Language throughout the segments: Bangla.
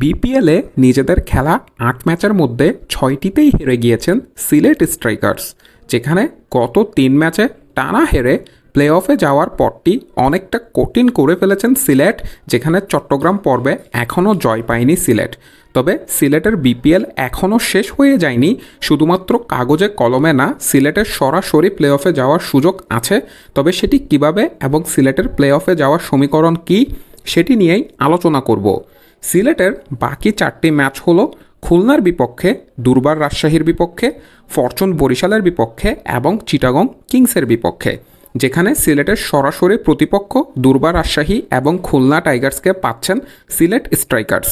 বিপিএলে নিজেদের খেলা আট ম্যাচের মধ্যে ছয়টিতেই হেরে গিয়েছেন সিলেট স্ট্রাইকার্স, যেখানে গত তিন ম্যাচে টানা হেরে প্লে অফে যাওয়ার পরটি অনেকটা কঠিন করে ফেলেছেন সিলেট, যেখানে চট্টগ্রাম পর্বে এখনও জয় পায়নি সিলেট। তবে সিলেটের বিপিএল এখনও শেষ হয়ে যায়নি, শুধুমাত্র কাগজে কলমে না সিলেটের সরাসরি প্লে অফে যাওয়ার সুযোগ আছে। তবে সেটি কীভাবে এবং সিলেটের প্লে অফে যাওয়ার সমীকরণ কী, সেটি নিয়েই আলোচনা করব। সিলেটের বাকি চারটি ম্যাচ হলো খুলনার বিপক্ষে, দুর্বার রাজশাহীর বিপক্ষে, ফরচুন বরিশালের বিপক্ষে এবং চিটাগং কিংসের বিপক্ষে, যেখানে সিলেটের সরাসরি প্রতিপক্ষ দুর্বার রাজশাহী এবং খুলনা টাইগার্সকে পাচ্ছেন সিলেট স্ট্রাইকার্স।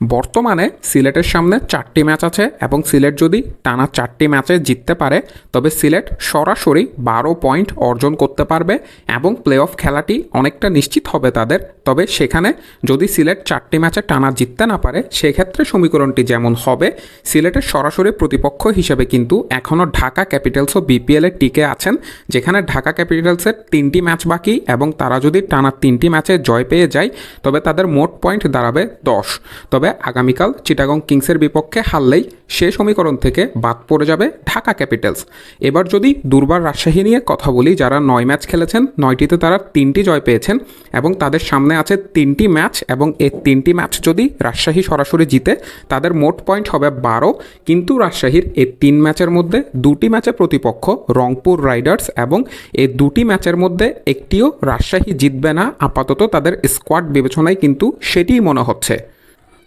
বর্তমানে সিলেটের সামনে চারটি ম্যাচ আছে এবং সিলেট যদি টানা চারটি ম্যাচে জিততে পারে, তবে সিলেট সরাসরি বারো পয়েন্ট অর্জন করতে পারবে এবং প্লে অফ খেলাটি অনেকটা নিশ্চিত হবে তাদের। তবে সেখানে যদি সিলেট চারটি ম্যাচে টানা জিততে না পারে, সেক্ষেত্রে সমীকরণটি যেমন হবে, সিলেটের সরাসরি প্রতিপক্ষ হিসেবে কিন্তু এখনও ঢাকা ক্যাপিটালস ক্যাপিটালসও বিপিএলে টিকে আছেন, যেখানে ঢাকা ক্যাপিটালসের তিনটি ম্যাচ বাকি এবং তারা যদি টানা তিনটি ম্যাচে জয় পেয়ে যায়, তবে তাদের মোট পয়েন্ট দাঁড়াবে দশ। তবে আগামীকাল চিটাগং কিংসের বিপক্ষে হারলেই সে সমীকরণ থেকে বাদ পড়ে যাবে ঢাকা ক্যাপিটালস। এবার যদি দুর্বার রাজশাহী নিয়ে কথা বলি, যারা নয় ম্যাচ খেলেছেন, নয়টিতে তারা তিনটি জয় পেয়েছেন এবং তাদের সামনে আছে তিনটি ম্যাচ এবং এই তিনটি ম্যাচ যদি রাজশাহী সরাসরি জিতে, তাদের মোট পয়েন্ট হবে বারো। কিন্তু রাজশাহীর এই তিন ম্যাচের মধ্যে দুটি ম্যাচে প্রতিপক্ষ রংপুর রাইডার্স এবং এই দুটি ম্যাচের মধ্যে একটিও রাজশাহী জিতবে না। আপাতত তাদের স্কোয়াড বিবেচনায় কিন্তু সেটিই মনে হচ্ছে।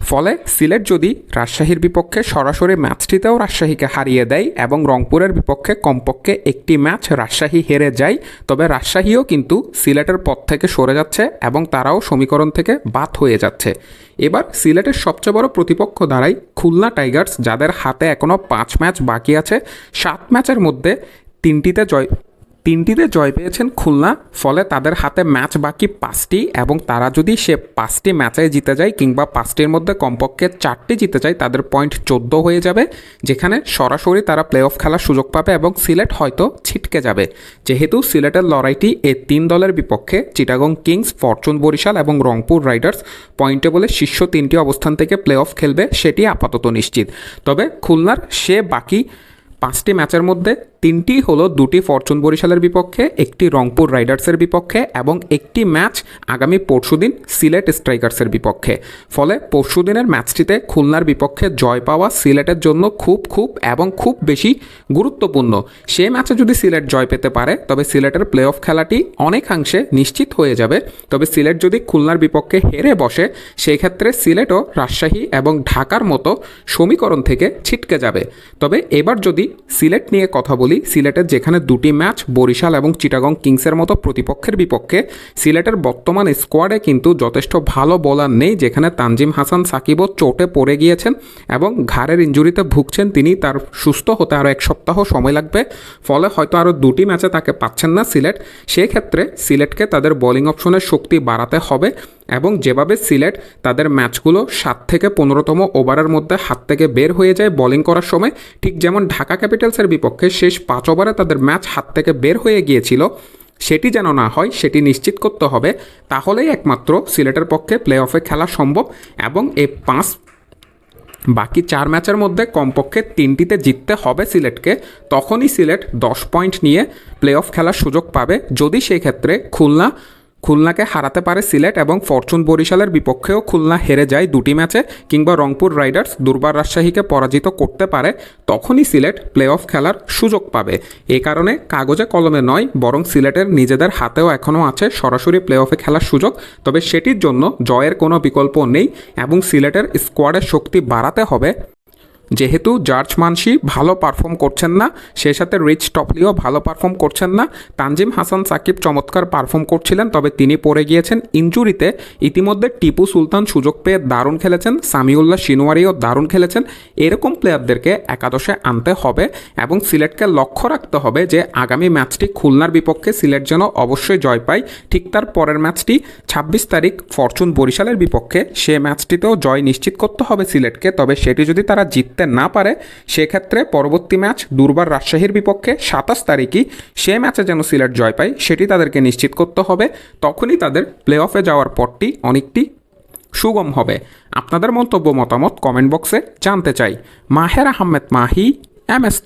ফলে সিলেট যদি রাজশাহীর বিপক্ষে সরাসরি ম্যাচটিতেও রাজশাহীকে হারিয়ে দেয় এবং রংপুরের বিপক্ষে কমপক্ষে একটি ম্যাচ রাজশাহী হেরে যায়, তবে রাজশাহীও কিন্তু সিলেটের পথ থেকে সরে যাচ্ছে এবং তারাও সমীকরণ থেকে বাদ হয়ে যাচ্ছে। এবার সিলেটের সবচেয়ে বড় প্রতিপক্ষ দাঁড়ায় খুলনা টাইগার্স, যাদের হাতে এখনও পাঁচ ম্যাচ বাকি আছে। সাত ম্যাচের মধ্যে তিনটিতে জয় তিনটিতে জয় পেয়েছেন খুলনা, ফলে তাদের হাতে ম্যাচ বাকি পাঁচটি এবং তারা যদি সে পাঁচটি ম্যাচে জিতে যায় কিংবা পাঁচটির মধ্যে কমপক্ষে চারটি জিতে যায়, তাদের পয়েন্ট চোদ্দ হয়ে যাবে, যেখানে সরাসরি তারা প্লে অফ খেলার সুযোগ পাবে এবং সিলেট হয়তো ছিটকে যাবে। যেহেতু সিলেটের লড়াইটি এ তিন দলের বিপক্ষে, চিটাগং কিংস, ফরচুন বরিশাল এবং রংপুর রাইডার্স পয়েন্টে বলে শীর্ষ তিনটি অবস্থান থেকে প্লে অফ খেলবে, সেটি আপাতত নিশ্চিত। তবে খুলনার সে বাকি পাঁচটি ম্যাচের মধ্যে তিনটি হলো দুটি ফরচুন বরিশালের বিপক্ষে, একটি রংপুর রাইডার্সের বিপক্ষে এবং একটি ম্যাচ আগামী পরশুদিন সিলেট স্ট্রাইকার্সের বিপক্ষে। ফলে পরশুদিনের ম্যাচটিতে খুলনার বিপক্ষে জয় পাওয়া সিলেটের জন্য খুব খুব এবং খুব বেশি গুরুত্বপূর্ণ। সে ম্যাচে যদি সিলেট জয় পেতে পারে, তবে সিলেটের প্লে অফ খেলাটি অনেকাংশে নিশ্চিত হয়ে যাবে। তবে সিলেট যদি খুলনার বিপক্ষে হেরে বসে সেই ক্ষেত্রে সিলেটও রাজশাহী এবং ঢাকার মতো সমীকরণ থেকে ছিটকে যাবে। তবে এবার যদি সিলেট নিয়ে কথা বলি সিলেটের যেখানে দুটি ম্যাচ, বরিশাল এবং চিটাগং কিংসের মতো প্রতিপক্ষের বিপক্ষে, সিলেটের বর্তমান স্কোয়াডে কিন্তু যথেষ্ট ভালো বোলার নেই, যেখানে তানজিম হাসান, সাকিবও চোটে পড়ে গিয়েছেন এবং ঘাড়ের ইঞ্জুরিতে ভুগছেন তিনি, তার সুস্থ হতে আরও এক সপ্তাহ সময় লাগবে, ফলে হয়তো আরও দুটি ম্যাচে তাকে পাচ্ছেন না সিলেট। সেক্ষেত্রে সিলেটকে তাদের বোলিং অপশনের শক্তি বাড়াতে হবে। এবং যেভাবে সিলেট তাদের ম্যাচগুলো সাত থেকে পনেরোতম ওভারের মধ্যে হাত থেকে বের হয়ে যায় বোলিং করার সময়, ঠিক যেমন ঢাকা ক্যাপিটালসের বিপক্ষে শেষ পাঁচ ওভারে তাদের ম্যাচ হাত থেকে বের হয়ে গিয়েছিল, সেটি যেন না হয়, সেটি নিশ্চিত করতে হবে, তাহলেই একমাত্র সিলেটের পক্ষে প্লে অফে খেলা সম্ভব এবং এই পাঁচ বাকি চার ম্যাচের মধ্যে কমপক্ষে তিনটিতে জিততে হবে সিলেটকে, তখনই সিলেট দশ পয়েন্ট নিয়ে প্লে অফ খেলার সুযোগ পাবে, যদি সেই ক্ষেত্রে খুলনা খুলনাকে হারাতে পারে সিলেট এবং ফরচুন বরিশালের বিপক্ষেও খুলনা হেরে যায় দুটি ম্যাচে কিংবা রংপুর রাইডার্স দুর্বার রাজশাহীকে পরাজিত করতে পারে, তখনই সিলেট প্লে অফ খেলার সুযোগ পাবে। এ কারণে কাগজে কলমে নয়, বরং সিলেটের নিজেদের হাতেও এখনও আছে সরাসরি প্লে অফে খেলার সুযোগ। তবে সেটির জন্য জয়ের কোনো বিকল্প নেই এবং সিলেটের স্কোয়াডের শক্তি বাড়াতে হবে। যেহেতু জার্জ মানসি ভালো পারফর্ম করছেন না, সেই সাথে রিচ টপলিও ভালো পারফর্ম করছেন না। তানজিম হাসান, সাকিব চমৎকার পারফর্ম করছিলেন, তবে তিনি পড়ে গিয়েছেন ইঞ্জুরিতে। ইতিমধ্যে টিপু সুলতান সুযোগ পেয়ে দারুণ খেলেছেন, সামিউল্লাহ সিনোয়ারিও দারুণ খেলেছেন। এরকম প্লেয়ারদেরকে একাদশে আনতে হবে এবং সিলেটকে লক্ষ্য রাখতে হবে যে আগামী ম্যাচটি খুলনার বিপক্ষে সিলেট যেন অবশ্যই জয় পায়। ঠিক তার পরের ম্যাচটি ছাব্বিশ তারিখ ফরচুন বরিশালের বিপক্ষে। সে ম্যাচটিতেও জয় নিশ্চিত করতে হবে সিলেটকে, তবে সেটি যদি তারা জিততে না পারে, সেক্ষেত্রে পরবর্তী ম্যাচ দুর্বার রাজশাহীর বিপক্ষে সাতাশ তারিখই সে ম্যাচে যেন সিলেট জয় পায়, সেটি তাদেরকে নিশ্চিত করতে হবে। তখনই তাদের প্লে অফে যাওয়ার পরটি অনেকটি সুগম হবে। আপনাদের মন্তব্য, মতামত কমেন্ট বক্সে জানতে চাই। Maher Ahmed Mahi, M S